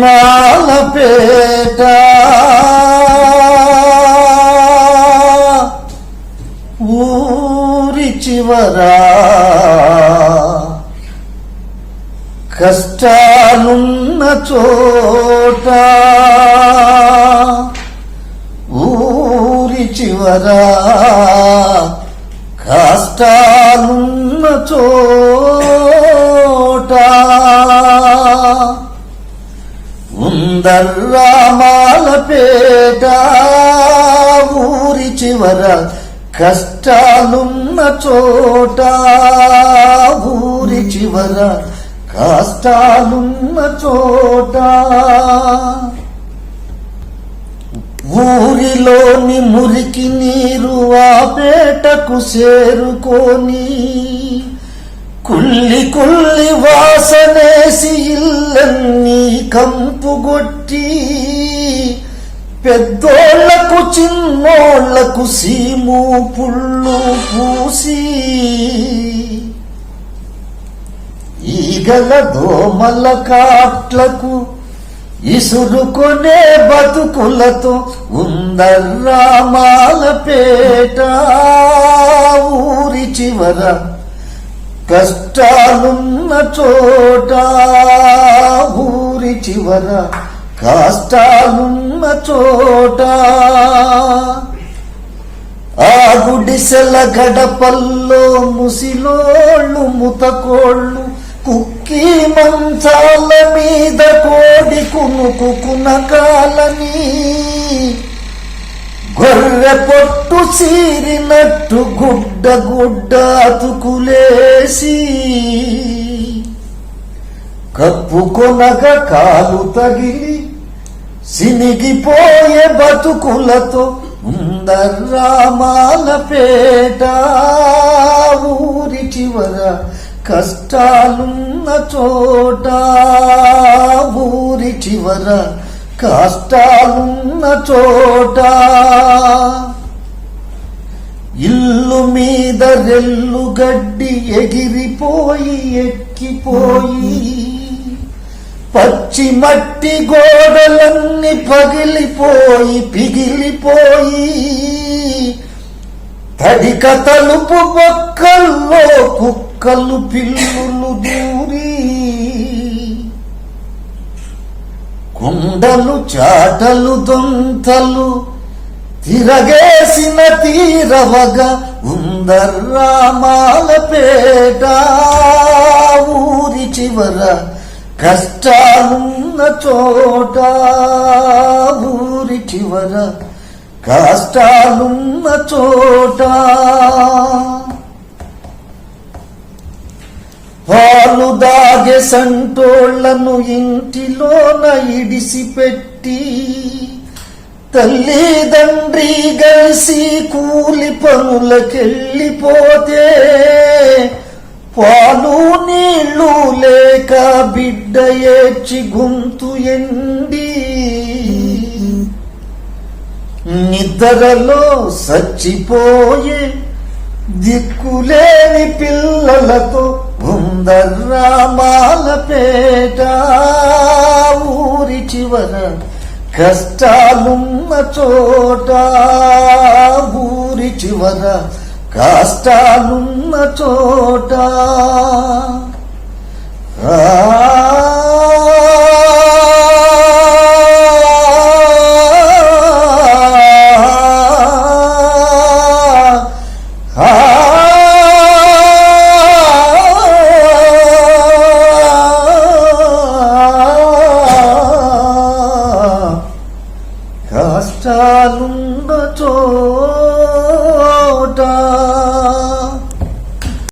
రామాలపేట ఊరి చివరా కష్టాలున్న చోట. ఊరి చివరా కష్టాలున్న చోట. ఉందర్రామాలపేట ఊరి చివర కష్టాలున్న చోట ఊరి చివర కష్టాలున్న చోట. ఊరిలోని మురికి నీరు ఆ పేటకు చేరుకొని కుల్లి కుల్లి వాసనేసి ఇల్లన్నీ కంపుగొట్టి పెద్దోళ్ళకు చిన్నోళ్ళకు సీము పుళ్ళు పూసి ఈగల దోమల కాట్లకు ఇసురుకునే బతుకులతో ఉందర్రామాల పేట ఊరి చివర కష్టాలున్న చోట ఊరి చివర కష్టాలున్న చోట. ఆ గుడిసెల గడపల్లో ముసిలోళ్ళు ముతకోళ్ళు కుక్కి మంచాల మీద కోడి కునుకు కునకాలని గొర్రె పొట్టు సీరినట్టు గుడ్డ గుడ్డ అతుకులేసి కప్పుకొనగ కాలు తగిలి సినిగిపోయే బతుకులతో ఉందర్రామాల పేట. ఊరి చివర కష్టాలున్న చోట. ఊరి చివర కష్టాలున్న చోట. మీద రెల్లు గడ్డి ఎగిరిపోయి ఎక్కిపోయి పచ్చి మట్టి గోడలన్నీ పగిలిపోయి పిగిలిపోయి తడిక తలుపు బొక్కల్లో కుక్కలు పిల్లులు దూరి కొండలు చాటలు దొంతలు తిరగేసిన తీరవగా ఉందర్రామాల పేట ఊరి చివర కష్టాలున్న చోట ఊరి చివర కష్టాలున్న చోట. పాలు దాగే సంటోళ్ళను ఇంటిలోన ఇడిసిపెట్టి తల్లిదండ్రి కలిసి కూలి పనులకెళ్ళిపోతే పాలు నీళ్ళు లేక బిడ్డ ఏడ్చి గొంతు ఎండి. నిద్రలో సచ్చిపోయే దిక్కులేని పిల్లలతో ఉందర్రామాల పేట. ఊరి చివర కష్టాలున్న చోట ఊరి చివర కష్టాలున్న చోట. రా చాలుండచో